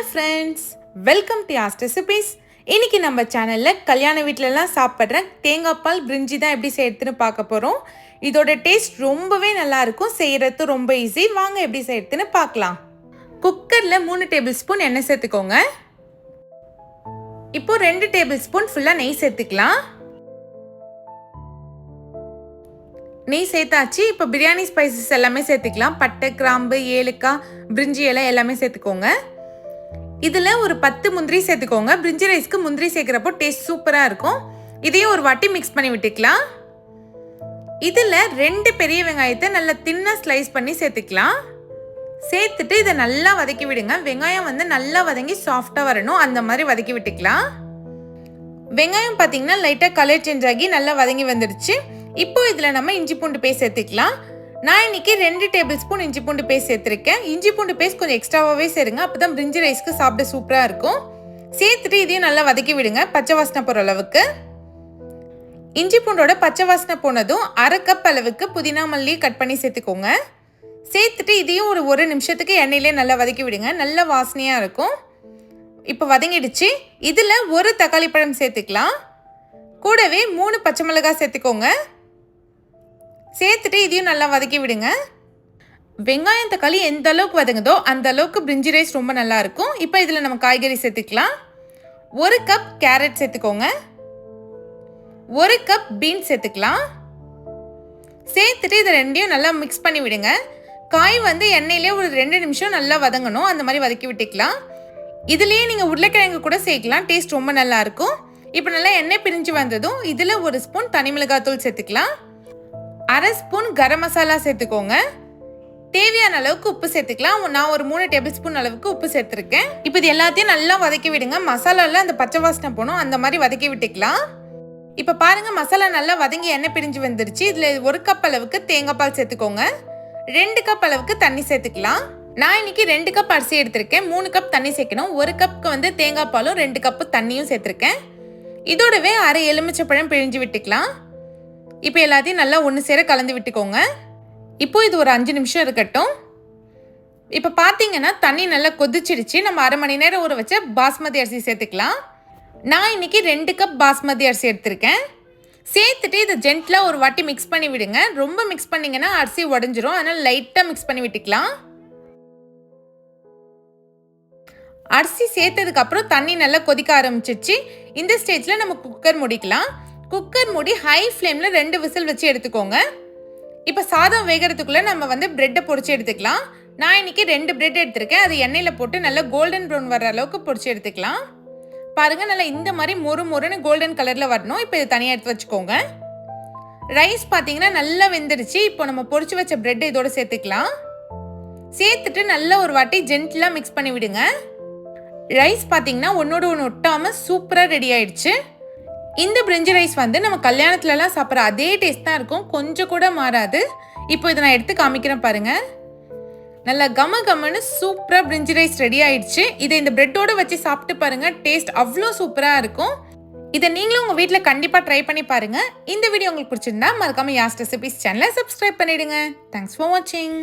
Hello friends welcome to ஆஸ்ட் recipes இன்னைக்கு நம்ம சேனலில் கல்யாண வீட்டிலலாம் சாப்பிட்ற தேங்காய் பால் பிரிஞ்சி தான் எப்படி செய்யறதுன்னு பார்க்க போகிறோம் இதோட டேஸ்ட் ரொம்பவே நல்லா இருக்கும். செய்கிறது ரொம்ப ஈஸி வாங்க எப்படி செய்யறதுன்னு பார்க்கலாம். குக்கரில் மூணு டேபிள் ஸ்பூன் எண்ணெய் சேர்த்துக்கோங்க. இப்போ ரெண்டு டேபிள் ஸ்பூன் ஃபுல்லாக நெய் சேர்த்துக்கலாம். நெய் சேர்த்தாச்சு. இப்போ பிரியாணி ஸ்பைசஸ் எல்லாமே சேர்த்துக்கலாம். பட்டை கிராம்பு ஏலக்காய் பிரிஞ்சி இலை எல்லாமே சேர்த்துக்கோங்க. இதில் ஒரு பத்து முந்திரி சேர்த்துக்கோங்க. பிரிஞ்சி ரைஸ்க்கு முந்திரி சேர்க்குறப்போ டேஸ்ட் சூப்பராக இருக்கும். இதையும் ஒரு வாட்டி மிக்ஸ் பண்ணி விட்டுக்கலாம். இதில் ரெண்டு பெரிய வெங்காயத்தை நல்லா தின்னாக ஸ்லைஸ் பண்ணி சேர்த்துக்கலாம். சேர்த்துட்டு இதை நல்லா வதக்கி விடுங்க. வெங்காயம் வந்து நல்லா வதங்கி சாஃப்டாக வரணும். அந்த மாதிரி வதக்கி விட்டுக்கலாம். வெங்காயம் பார்த்தீங்கன்னா லைட்டாக கலர் சேஞ்ச் ஆகி நல்லா வதங்கி வந்துடுச்சு இப்போ இதில் நம்ம இஞ்சி பூண்டு பேஸ்ட் சேர்த்துக்கலாம். நான் இன்னைக்கு ரெண்டு டேபிள் ஸ்பூன் இஞ்சி பூண்டு பேஸ்ட் சேர்த்துருக்கேன். இஞ்சி பூண்டு பேஸ்ட் கொஞ்சம் எக்ஸ்ட்ராவாகவே சேருங்க. அப்போ தான் பிரிஞ்சி ரைஸ்க்கு சாப்பிட சூப்பராக இருக்கும். சேர்த்துட்டு இதையும் நல்லா வதக்கி விடுங்க. பச்சை வாசனை போகிற அளவுக்கு. இஞ்சி பூண்டோட பச்சை வாசனை போனதும் அரை கப் அளவுக்கு புதினா மல்லி கட் பண்ணி சேர்த்துக்கோங்க. சேர்த்துட்டு இதையும் ஒரு ஒரு நிமிஷத்துக்கு எண்ணெயிலே நல்லா வதக்கி விடுங்க. நல்ல வாசனையாக இருக்கும். இப்போ வதங்கிடுச்சு. இதில் ஒரு தக்காளி பழம் சேர்த்துக்கலாம். கூடவே மூணு பச்சை மிளகாய் சேர்த்துக்கோங்க. சேர்த்துட்டு இதையும் நல்லா வதக்கி விடுங்க. வெங்காயம் தக்காளி எந்த அளவுக்கு வதங்குதோ அந்த அளவுக்கு பிரிஞ்சி ரைஸ் ரொம்ப நல்லா இருக்கும். இப்போ இதில் நம்ம காய்கறி சேர்த்துக்கலாம். ஒரு கப் கேரட் சேர்த்துக்கோங்க. ஒரு கப் பீன்ஸ் சேர்த்துக்கலாம். சேர்த்துட்டு இதை ரெண்டையும் நல்லா மிக்ஸ் பண்ணி விடுங்க. காய் வந்து எண்ணெயிலே ஒரு ரெண்டு நிமிஷம் நல்லா வதங்கணும். அந்த மாதிரி வதக்கி விட்டுக்கலாம். இதுலேயே நீங்கள் உருளைக்கிழங்கு கூட சேர்க்கலாம். டேஸ்ட் ரொம்ப நல்லா இருக்கும். இப்போ நல்லா எண்ணெய் பிரிஞ்சு வந்ததும் இதில் ஒரு ஸ்பூன் தனி மிளகாத்தூள் சேர்த்துக்கலாம். அரை ஸ்பூன் கரம் மசாலா சேர்த்துக்கோங்க. தேவையான அளவுக்கு உப்பு சேர்த்துக்கலாம். நான் ஒரு மூணு டேபிள் ஸ்பூன் அளவுக்கு உப்பு சேர்த்துருக்கேன். இப்போ இது எல்லாத்தையும் நல்லா வதக்கி விடுங்க. மசாலாவில் அந்த பச்சை வாசனை போகணும். அந்த மாதிரி வதக்கி விட்டுக்கலாம். இப்போ பாருங்கள் மசாலா நல்லா வதங்கி எண்ணெய் பிரிஞ்சு வந்துருச்சு. இதில் ஒரு கப் அளவுக்கு தேங்காய் பால் சேர்த்துக்கோங்க. ரெண்டு கப் அளவுக்கு தண்ணி சேர்த்துக்கலாம். நான் இன்னைக்கு ரெண்டு கப் அரிசி எடுத்திருக்கேன். மூணு கப் தண்ணி சேர்க்கணும். ஒரு கப்புக்கு வந்து தேங்காய் பாலும் ரெண்டு கப்பு தண்ணியும் சேர்த்துருக்கேன். இதோடவே அரை எலுமிச்சப்பழம் பிழிஞ்சு விட்டுக்கலாம். இப்போ எல்லாத்தையும் நல்லா ஒன்று சேர கலந்து விட்டுக்கோங்க. இப்போ இது ஒரு அஞ்சு நிமிஷம் இருக்கட்டும். இப்போ பார்த்தீங்கன்னா தண்ணி நல்லா கொதிச்சிடுச்சு. நம்ம அரை மணி நேரம் ஊற வச்ச பாஸ்மதி அரிசி சேர்த்துக்கலாம். நான் இன்னைக்கு ரெண்டு கப் பாஸ்மதி அரிசி எடுத்திருக்கேன். சேர்த்துட்டு இதை ஜென்டிலாக ஒரு வாட்டி மிக்ஸ் பண்ணி விடுங்க. ரொம்ப மிக்ஸ் பண்ணிங்கன்னா அரிசி உடஞ்சிரும். அதனால் லைட்டாக மிக்ஸ் பண்ணி விட்டுக்கலாம். அரிசி சேர்த்ததுக்கப்புறம் தண்ணி நல்லா கொதிக்க ஆரம்பிச்சிச்சு இந்த ஸ்டேஜில் நம்ம குக்கர் முடிக்கலாம். குக்கர் மூடி ஹை ஃப்ளேமில் ரெண்டு விசில் வச்சு எடுத்துக்கோங்க. இப்போ சாதம் வேகிறதுக்குள்ளே நம்ம வந்து ப்ரெட்டை பொறிச்சு எடுத்துக்கலாம். நான் இன்னைக்கு ரெண்டு ப்ரெட் எடுத்திருக்கேன். அது எண்ணெயில் போட்டு நல்லா கோல்டன் ப்ரௌன் வர அளவுக்கு பொறிச்சு எடுத்துக்கலாம். பாருங்கள் நல்லா இந்த மாதிரி மொறு மொறுன்னு கோல்டன் கலரில் வரணும். இப்போ இது தனியாக எடுத்து வச்சுக்கோங்க. ரைஸ் பார்த்தீங்கன்னா நல்லா வெந்துடுச்சு இப்போ நம்ம பொரிச்சு வச்ச ப்ரெட் இதோடு சேர்த்துக்கலாம். சேர்த்துட்டு நல்லா ஒரு வாட்டி ஜென்டிலாக மிக்ஸ் பண்ணி விடுங்க ரைஸ் பார்த்தீங்கன்னா ஒன்றோட ஒன்று ஒட்டாமல் சூப்பராக ரெடி ஆயிடுச்சு. இந்த பிரிஞ்சு ரைஸ் வந்து நம்ம கல்யாணத்துலலாம் சாப்பிட்ற அதே டேஸ்ட் தான் இருக்கும். கொஞ்சம் கூட மாறாது. இப்போ இதை நான் எடுத்து காமிக்கிறேன் பாருங்கள் நல்லா கம கமன்னு சூப்பராக பிரிஞ்சு ரைஸ் ரெடி ஆயிடுச்சு. இதை இந்த பிரெட்டோடு வச்சு சாப்பிட்டு பாருங்கள் டேஸ்ட் அவ்வளோ சூப்பராக இருக்கும். இதை நீங்களும் உங்கள் வீட்டில் கண்டிப்பாக ட்ரை பண்ணி பாருங்கள் இந்த வீடியோ உங்களுக்கு பிடிச்சிருந்தா மறக்காமல் யாஸ் ரெசிபிஸ் சேனலை சப்ஸ்கிரைப் பண்ணிடுங்க. தேங்க்ஸ் ஃபார் வாட்சிங்